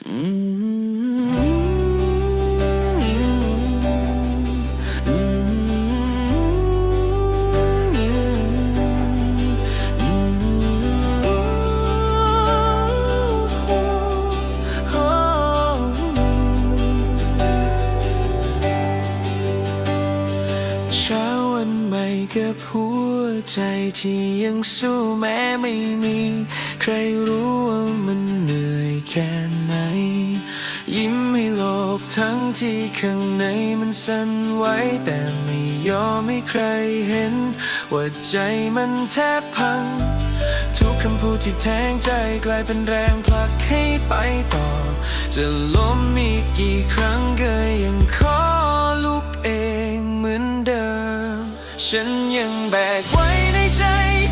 เช้าวันใหม่กับหัวใจที่ยังสู้แม้ไม่มี ใครรู้ว่ามันเหนื่อยแค่ไหน ทั้งที่ข้างในมันสั่นไหวแต่ไม่ยอมให้ใครเห็น ว่าใจมันแทบพัง ทุกคำพูดที่แทงใจกลายเป็นแรงผลักให้ไปต่อ จะล้มอีกกี่ครั้งก็ยังขอลุกเองเหมือนเดิม ฉันยังแบกไว้ในใจ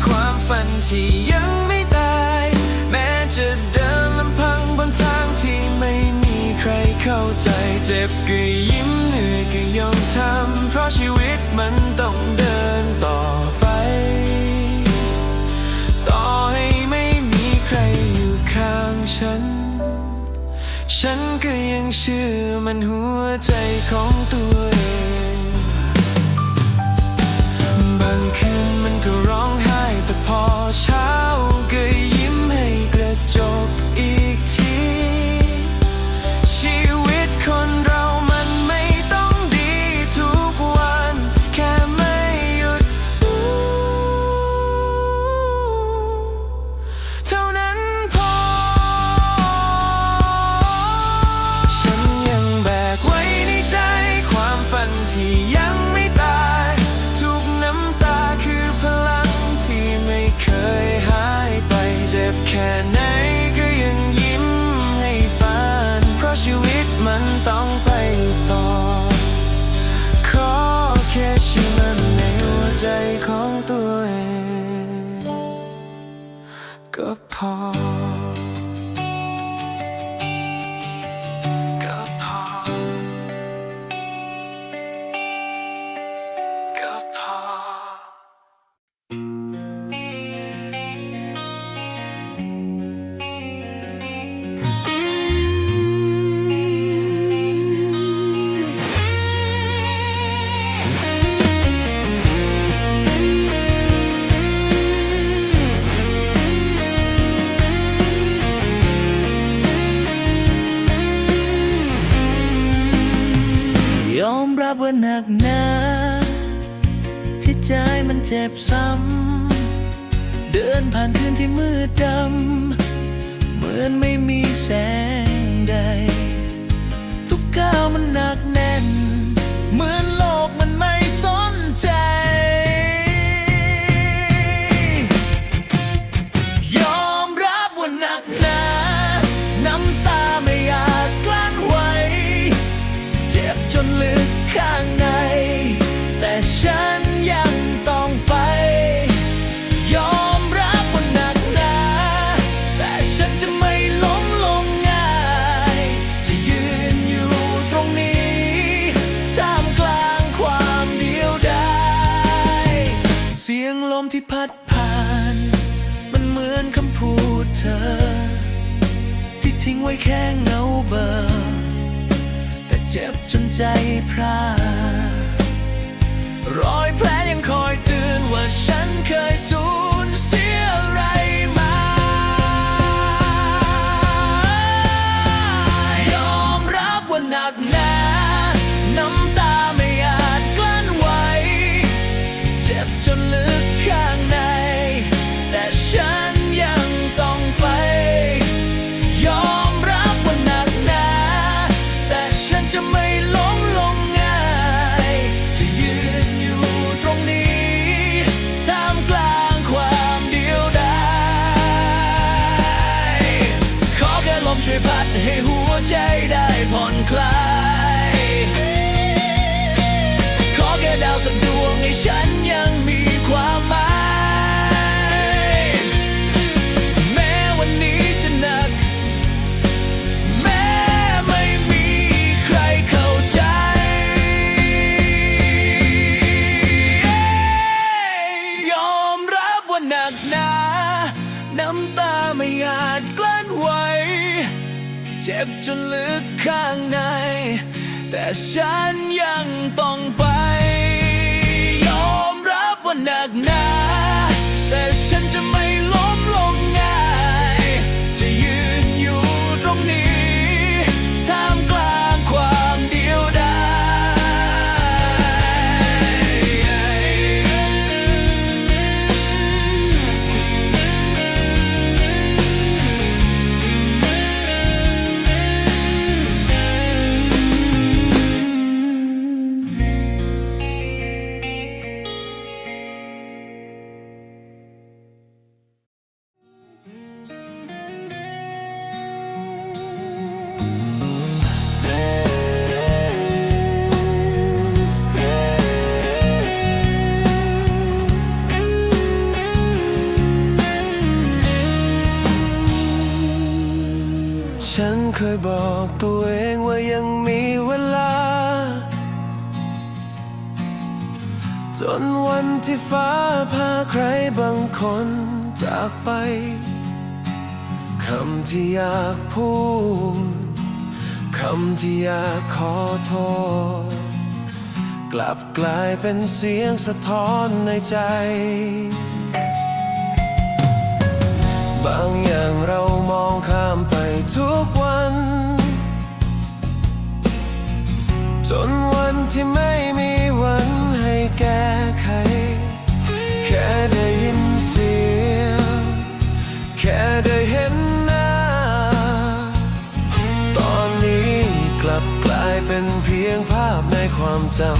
ความฝันที่ยังไม่ตาย แม้จะ ใจเจ็บก็ยิ้มเหนื่อยก็ยอมทำ เพราะชีวิตมันต้องเดินต่อไป ต่อให้ไม่มีใครอยู่ข้างฉัน ฉันก็ยังเชื่อมันหัวใจของตัวเอง เจ็บซ้ำ เดินผ่านคืนที่มืดดำ เหมือนไม่มีแสงใด ทุกก้าวมันหนัก แค่เงาเบลอแต่เจ็บจนใจพรารอยแผลยังคอยเตือนว่า ช่วยพัดให้หัวใจได้ผ่อนคลาย ขอแค่ดาวสักดวงให้ฉันยังมีความหมาย แม้วันนี้จะหนัก แม้ไม่มีใครเข้าใจ ยอมรับว่าหนักหนา น้ำตาไม่อาจกลั้น เจ็บจนลึกข้างใน แต่ฉันยังต้องไป ยอมรับว่าหนักหนาแต่ฉันจะไม่ล้มลงง่าย จะยืนอยู่ตรงนี้ ตัวเองว่ายังมีเวลา จนวันที่ฟ้าพาใครบางคนจากไป คำที่อยากพูด คำที่อยากขอโทษ กลับกลายเป็นเสียงสะท้อนในใจ บางอย่างเรามองข้ามไปทุกวัน จนวันที่ไม่มีวันให้แก้ไข แค่ได้ยินเสียง แค่ได้เห็นหน้า ตอนนี้กลับกลายเป็นเพียงภาพในความจำ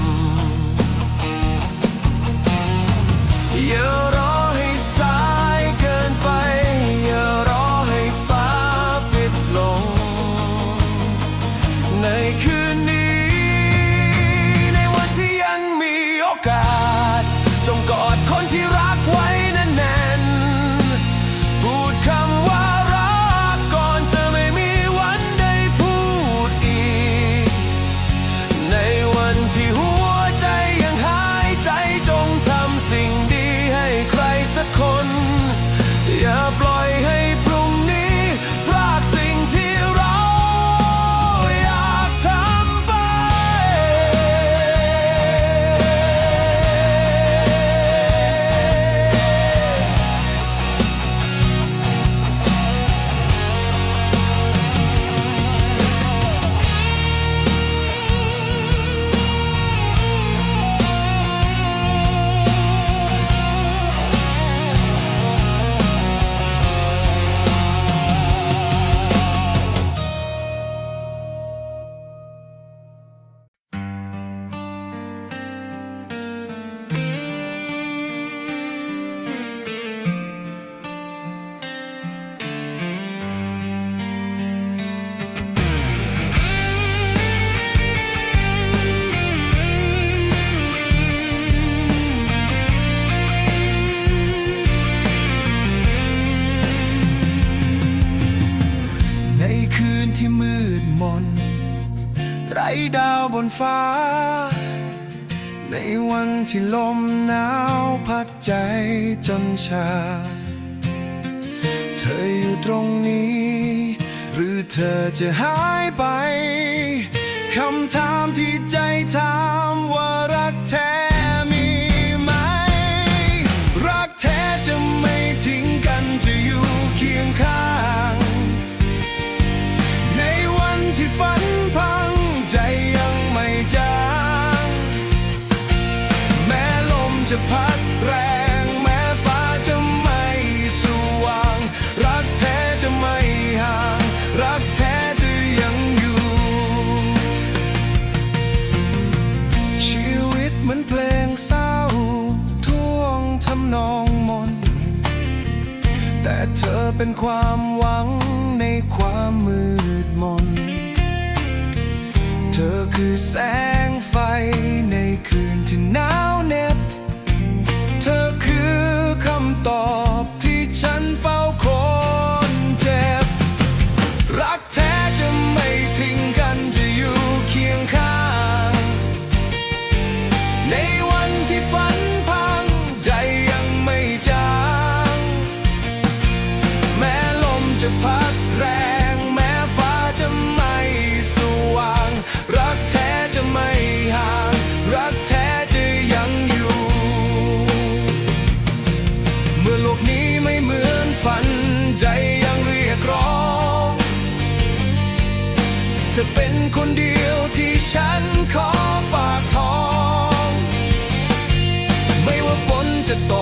คนที่ คืนที่มืดมน ไรดาวบนฟ้า ในวันที่ลมหนาวพัดใจจนชา เธออยู่ตรงนี้ หรือเธอจะหายไป คำถามที่ใจถามว่ารักแท้ เป็นความหวังในความมืดมน เธอคือแสงไฟในคืนที่หนาวเหน็บ เธอเป็นคนเดียวที่ฉันขอฝากท้อง ไม่ว่าฝนจะตก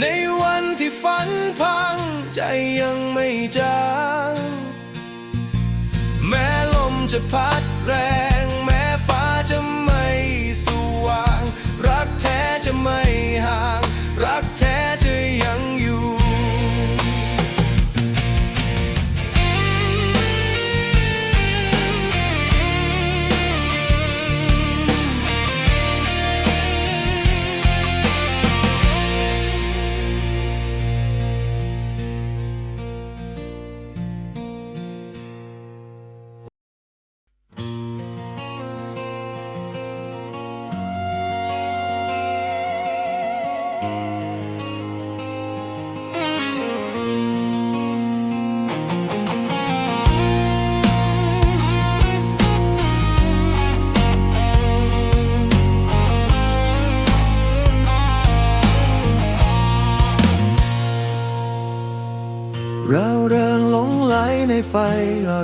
ในวันที่ฝันพังใจยังไม่จาง แม้ลมจะพัดแรง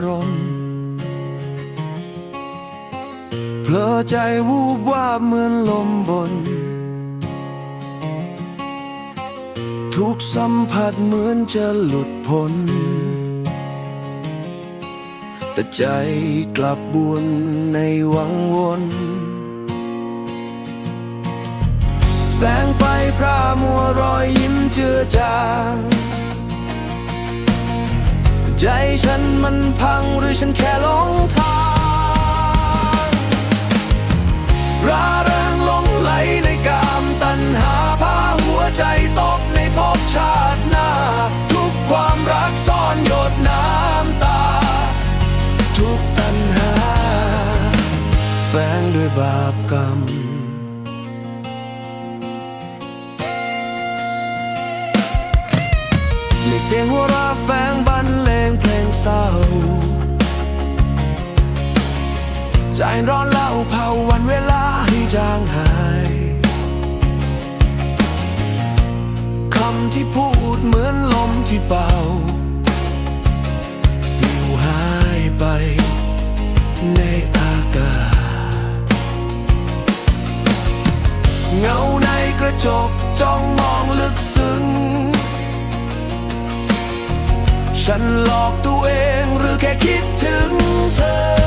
รมณ์เพลอใจวูบวาบเหมือนลมบน ทุกสัมผัสเหมือนจะหลุดพ้น แต่ใจกลับบุญในวังวนแสงไฟพรามัวรอยยิ้มเจือจาง ใจฉันมันพังหรือฉันแค่หลงทางราเริงลงไหลในกามตัณหาพาหัวใจตกในภพชาติหน้า ทุกความรักซ่อนหยดน้ำตา ทุกตัณหา แฝงด้วยบาปกรรมในเสียงหัวเรา เศร้า ใจร้อนเล่าเผาวันเวลาให้จางหาย ฉันหลอกตัวเองหรือแค่คิดถึงเธอ